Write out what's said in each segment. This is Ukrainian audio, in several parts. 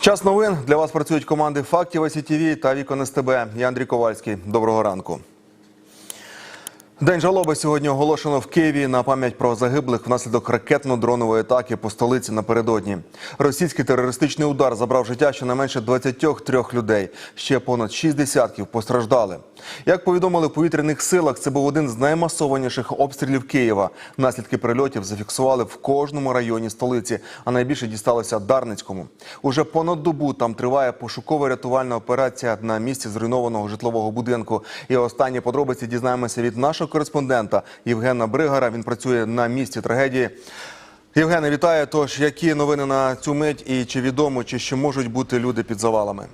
Час новин для вас працюють команди Фактів СІТВ та Вікон СТБ. Я Андрій Ковальський. Доброго ранку. День жалоби сьогодні оголошено в Києві на пам'ять про загиблих внаслідок ракетно-дронової атаки по столиці напередодні. Російський терористичний удар забрав життя щонайменше 23 людей. Ще понад 6 десятків постраждали. Як повідомили в повітряних силах, це був один з наймасованіших обстрілів Києва. Наслідки прильотів зафіксували в кожному районі столиці, а найбільше дісталося Дарницькому. Уже понад добу там триває пошуково-рятувальна операція на місці зруйнованого житлового будинку. І останні подробиці дізнаємося від нашого кореспондента Євгена Бригара. Він працює на місці трагедії. Євгене, вітаю. Тож, які новини на цю мить і чи відомо, чи ще можуть бути люди під завалами?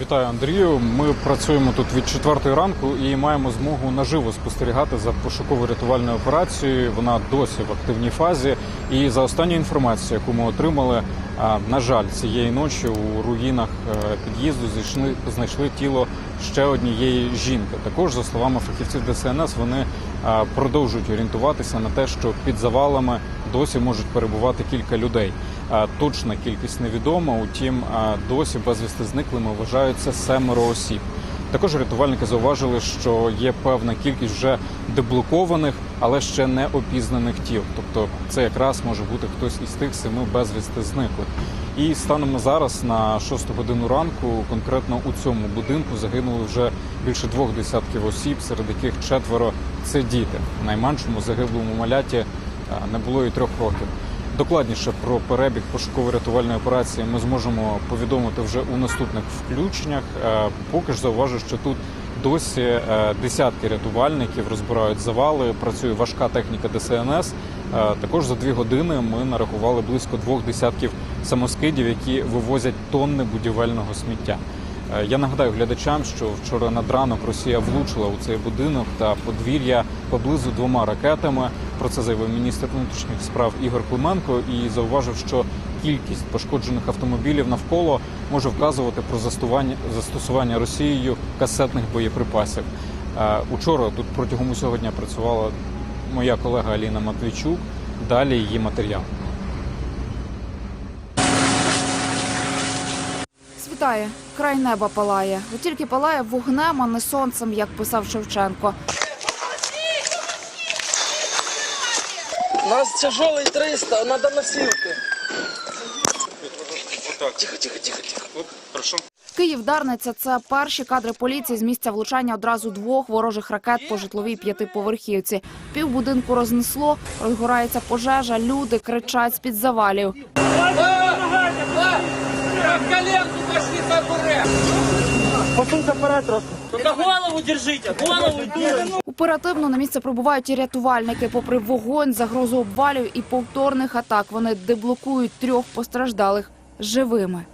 Вітаю, Андрію. Ми працюємо тут від четвертої ранку і маємо змогу наживо спостерігати за пошуково-рятувальною операцією. Вона досі в активній фазі. І за останню інформацію, яку ми отримали, на жаль, цієї ночі у руїнах е, під'їзду знайшли, знайшли тіло ще однієї жінки. Також, за словами фахівців ДСНС, вони продовжують орієнтуватися на те, що під завалами досі можуть перебувати кілька людей. Точна кількість невідома, утім, досі безвісти зниклими вважаються семеро осіб. Також рятувальники зауважили, що є певна кількість вже деблокованих, але ще не опізнаних тіл. Тобто, це якраз може бути хтось із тих семи безвісти зниклих. І станом зараз, на шосту годину ранку, конкретно у цьому будинку загинули вже більше двох десятків осіб, серед яких четверо це діти. Найменшому загиблому маляті е, не було і трьох років. Докладніше про перебіг пошуково-рятувальної операції ми зможемо повідомити вже у наступних включеннях. Е, Поки ж зауважу, що тут досі е, десятки рятувальників розбирають завали. Працює важка техніка ДСНС. Е, Також за дві години ми нарахували близько двох десятків самоскидів, які вивозять тонни будівельного сміття. Е, Я нагадаю глядачам, що вчора над ранок Росія влучила у цей будинок та подвір'я поблизу двома ракетами. Про це заявив міністр внутрішніх справ Ігор Клименко і зауважив, що кількість пошкоджених автомобілів навколо може вказувати про застування застосування Росією касетних боєприпасів. Е, Учора тут протягом усього дня працювала моя колега Аліна Матвійчук. Далі її матеріал. Світає, край неба палає. От тільки палає вогнем, а не сонцем, як писав Шевченко. У нас тяжелый 300, надо носилки. Тихо, тихо, тихо, тихо. Київ Дарниця це перші кадри поліції з місця влучання одразу двох ворожих ракет по житловій п'ятиповерхівці. Півбудинку рознесло, розгорається пожежа, люди кричать з-під завалів. Только голову держите, голову Оперативно на місце прибувають і рятувальники. Попри вогонь, загрозу обвалів і повторних атак, вони деблокують трьох постраждалих живими.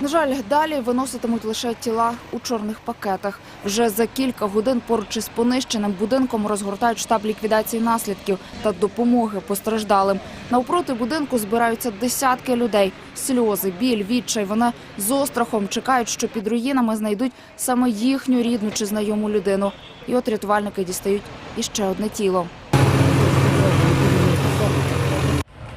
На жаль, далі виноситимуть лише тіла у чорних пакетах. Вже за кілька годин поруч із понищеним будинком розгортають штаб ліквідації наслідків та допомоги постраждалим. Навпроти будинку збираються десятки людей. Сльози, біль, відчай. Вони з острахом чекають, що під руїнами знайдуть саме їхню рідну чи знайому людину. І от рятувальники дістають іще одне тіло.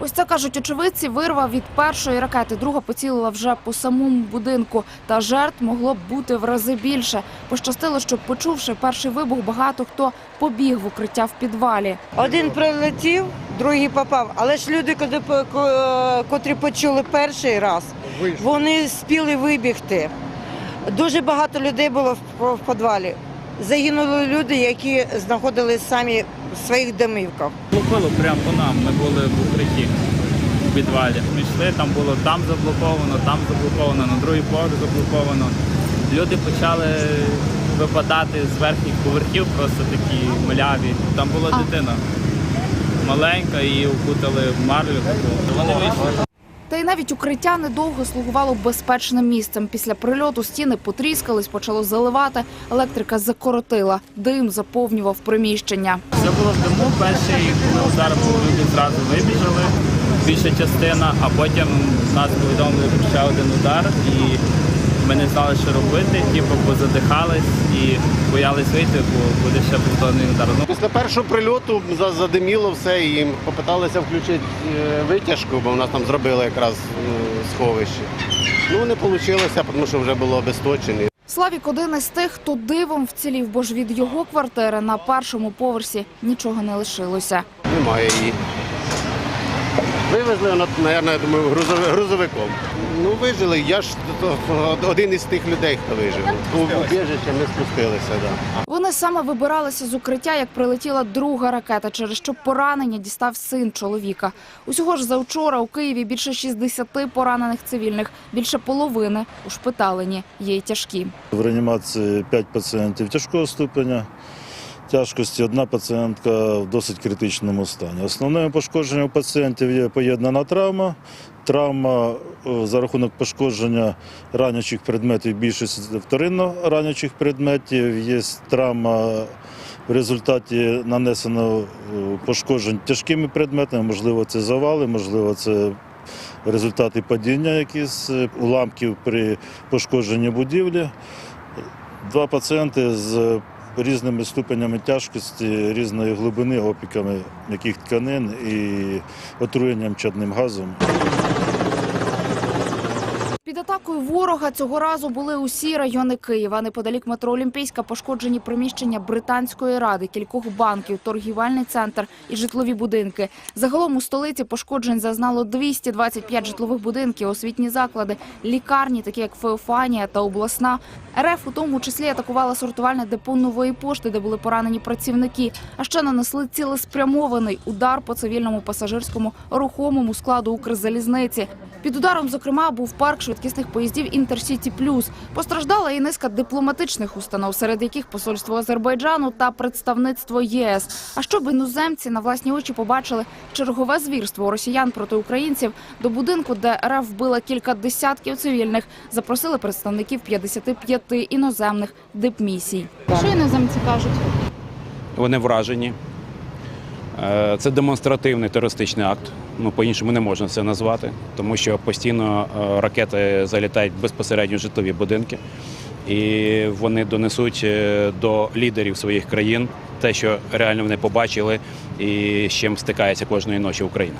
Ось це кажуть очевидці. Вирва від першої ракети. Друга поцілила вже по самому будинку. Та жертв могло б бути в рази більше. Пощастило, що почувши перший вибух, багато хто побіг в укриття в підвалі. Один прилетів, другий попав. Але ж люди, котрі почули перший раз, вони спіли вибігти. Дуже багато людей було в, в підвалі. Загинули люди, які знаходились самі в своїх домівках. Лупило прямо по нам, ми були в укритті в підвалі. Ми йшли, там було там заблоковано, там заблоковано, на другий поверх заблоковано. Люди почали випадати з верхніх поверхів, просто такі мляві. Там була дитина маленька, її укутали в марлю. Вони вийшли. Та й навіть укриття недовго слугувало безпечним місцем. Після прильоту стіни потріскались, почало заливати. Електрика закоротила, дим заповнював приміщення. Це було диму. Перший, коли удар був, люди зразу вибіжали, більша частина, а потім нас повідомили про ще один удар і Ми не знали, що робити, типу, бо задихались і боялись вийти, бо буде ще повторний удар. Ну, Після першого прильоту задиміло все і попиталися включити е, витяжку, бо в нас там зробили якраз е, сховище. Ну не вийшло, тому що вже було обесточено. Славік один із тих, хто дивом вцілів, бо ж від його квартири на першому поверсі нічого не лишилося. Немає її. Вивезли, мабуть, я думаю, грузовик- грузовиком. Ну, вижили. Я ж один із тих людей, хто вижив. У убіжище ми спустилися. Да. Вони саме вибиралися з укриття, як прилетіла друга ракета, через що поранення дістав син чоловіка. Усього ж завчора у Києві більше 60 поранених цивільних, більше половини ушпиталені, є й тяжкі. В реанімації 5 пацієнтів тяжкого ступеня тяжкості, одна пацієнтка в досить критичному стані. Основними пошкодженнями у пацієнтів є поєднана травма. Травма е, за рахунок пошкодження ранячих предметів, більшість вторинно ранячих предметів. Є травма в результаті нанесено е, пошкоджень тяжкими предметами, можливо, це завали, можливо, це результати падіння якісь е, уламків при пошкодженні будівлі. Два пацієнти з різними ступенями тяжкості, різної глибини, опіками м'яких тканин і отруєнням чадним газом. Атакою ворога цього разу були усі райони Києва. Неподалік метро Олімпійська пошкоджені приміщення Британської ради, кількох банків, торгівельний центр і житлові будинки. Загалом у столиці пошкоджень зазнало 225 житлових будинків, освітні заклади, лікарні, такі як Феофанія та обласна. РФ у тому числі атакувала сортувальне депо нової пошти, де були поранені працівники. А ще нанесли цілеспрямований удар по цивільному пасажирському рухомому складу Укрзалізниці. Під ударом, зокрема, був парк швидкісних поїздів Інтерсіті Плюс. Постраждала і низка дипломатичних установ, серед яких посольство Азербайджану та представництво ЄС. А щоб іноземці на власні очі побачили чергове звірство росіян проти українців, до будинку, де РФ вбила кілька десятків цивільних, запросили представників 55 іноземних дипмісій. Що іноземці кажуть? Вони вражені. Е, Це демонстративний терористичний акт. Ну, по-іншому не можна це назвати, тому що постійно е, ракети залітають безпосередньо в житлові будинки, і вони донесуть е, до лідерів своїх країн те, що реально вони побачили і з чим стикається кожної ночі Україна.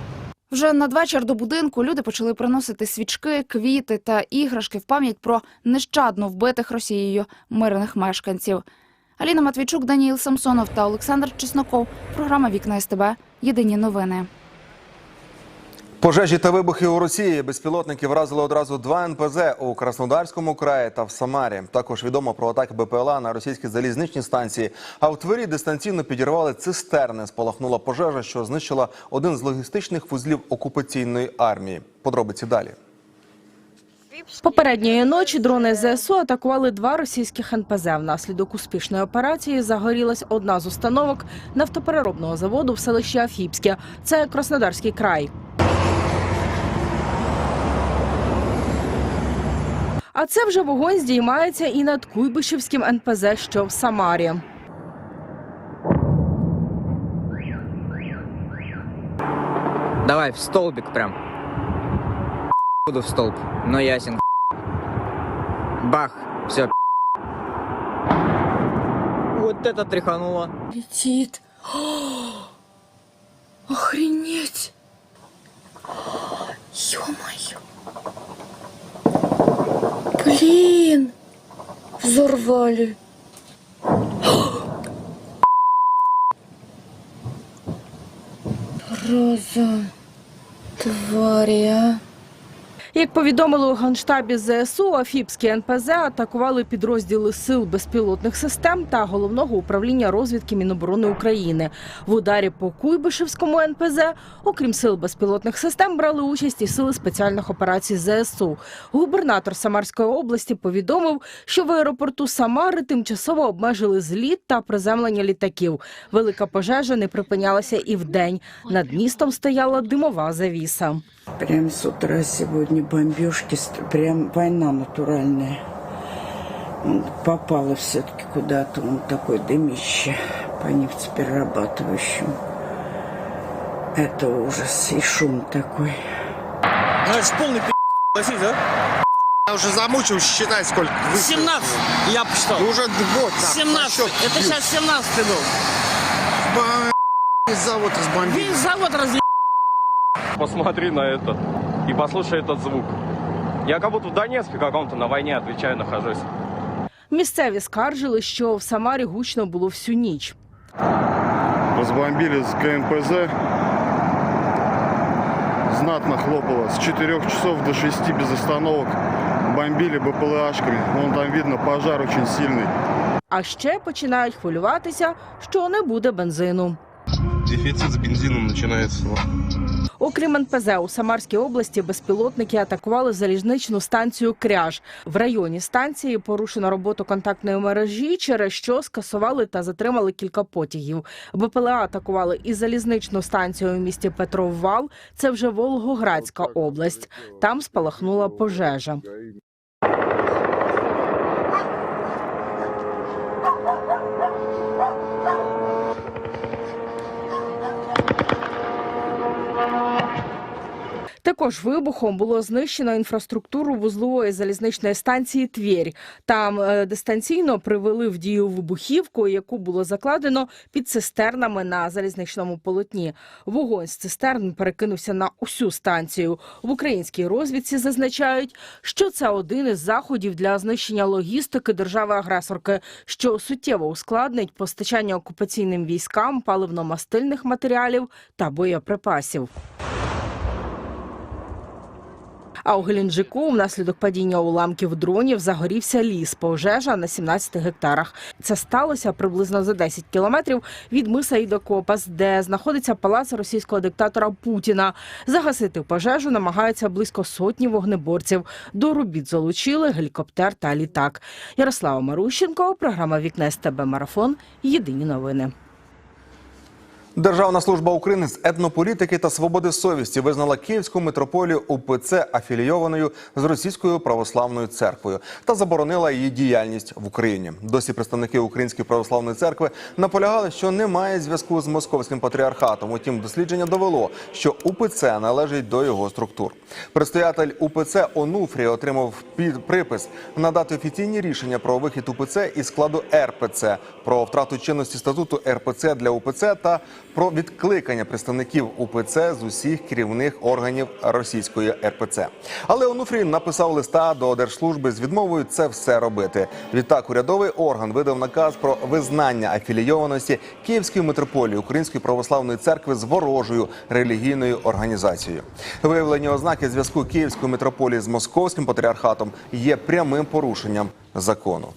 Вже надвечір до будинку люди почали приносити свічки, квіти та іграшки в пам'ять про нещадно вбитих Росією мирних мешканців. Аліна Матвійчук, Даніїл Самсонов та Олександр Чесноков. Програма Вікна СТБ. Єдині новини. Пожежі та вибухи у Росії безпілотники вразили одразу два НПЗ у Краснодарському краї та в Самарі. Також відомо про атаки БПЛА на російські залізничні станції. А в Твері дистанційно підірвали цистерни. Спалахнула пожежа, що знищила один з логістичних вузлів окупаційної армії. Подробиці далі. Попередньої ночі дрони ЗСУ атакували два російських НПЗ. Внаслідок успішної операції загорілась одна з установок нафтопереробного заводу в селищі Афіпське. Це Краснодарський край. А це вже вогонь здіймається і над Куйбишевським НПЗ, що в Самарі. Давай, в столбик прям Буду в столб. Ну ясен. Бах. Все. Вот это тряхануло. Летит. Охренеть! Ё-моё! Блин! Взорвали. Роза, тварі, а? Як повідомили у Генштабі ЗСУ, Афіпські НПЗ атакували підрозділи сил безпілотних систем та головного управління розвідки Міноборони України. В ударі по Куйбишевському НПЗ, окрім сил безпілотних систем, брали участь і сили спеціальних операцій ЗСУ. Губернатор Самарської області повідомив, що в аеропорту Самари тимчасово обмежили зліт та приземлення літаків. Велика пожежа не припинялася і вдень. Над містом стояла димова завіса. Прям с утра сегодня бомбежки, прям война натуральная. Попало все-таки куда-то, он такой дымище по нефтеперерабатывающим. Это ужас и шум такой. Ну это ж полный пи***, согласись, да? Я уже замучил считать, сколько. 17 я посчитал. Уже вот так. 17. Это сейчас 17 был. завод разбомбили. Весь завод раз... Посмотри на это и послушай этот звук. Я как будто в Донецке каком-то на войне, отвечаю, нахожусь. Місцеві скаржили, що в Самарі гучно було всю ніч. Разбомбили с КНПЗ. Знатно хлопало. С 4 часов до 6 без остановок. Бомбили БПЛАшками. Вон там видно, пожар очень сильный. А ще починають хвилюватися, що не буде бензину. Дефицит с бензином начинается. Окрім НПЗ, у Самарській області безпілотники атакували залізничну станцію Кряж. В районі станції порушено роботу контактної мережі, через що скасували та затримали кілька потягів. БПЛА атакували і залізничну станцію у місті Петроввал. Це вже Волгоградська область. Там спалахнула пожежа. Також вибухом було знищено інфраструктуру вузлової залізничної станції Твєрь. Там е, дистанційно привели в дію вибухівку, яку було закладено під цистернами на залізничному полотні. Вогонь з цистерн перекинувся на усю станцію. В українській розвідці зазначають, що це один із заходів для знищення логістики держави-агресорки, що суттєво ускладнить постачання окупаційним військам паливно-мастильних матеріалів та боєприпасів. А у Геленджику внаслідок падіння уламків дронів загорівся ліс, пожежа на 17 гектарах. Це сталося приблизно за 10 кілометрів від миса Ідокопас, де знаходиться палац російського диктатора Путіна. Загасити пожежу намагаються близько сотні вогнеборців. До робіт залучили гелікоптер та літак. Ярослава Марущенко, програма Вікне СТБ Марафон. Єдині новини. Державна служба України з етнополітики та свободи совісті визнала Київську митрополію УПЦ афілійованою з Російською православною церквою та заборонила її діяльність в Україні. Досі представники Української православної церкви наполягали, що немає зв'язку з московським патріархатом. Утім, дослідження довело, що УПЦ належить до його структур. Предстоятель УПЦ Онуфрій отримав припис надати офіційні рішення про вихід УПЦ із складу РПЦ, про втрату чинності статуту РПЦ для УПЦ та про відкликання представників УПЦ з усіх керівних органів російської РПЦ. Але Онуфрій написав листа до держслужби з відмовою це все робити. Відтак, урядовий орган видав наказ про визнання афілійованості Київської митрополії Української православної церкви з ворожою релігійною організацією. Виявлені ознаки зв'язку Київської митрополії з московським патріархатом є прямим порушенням закону.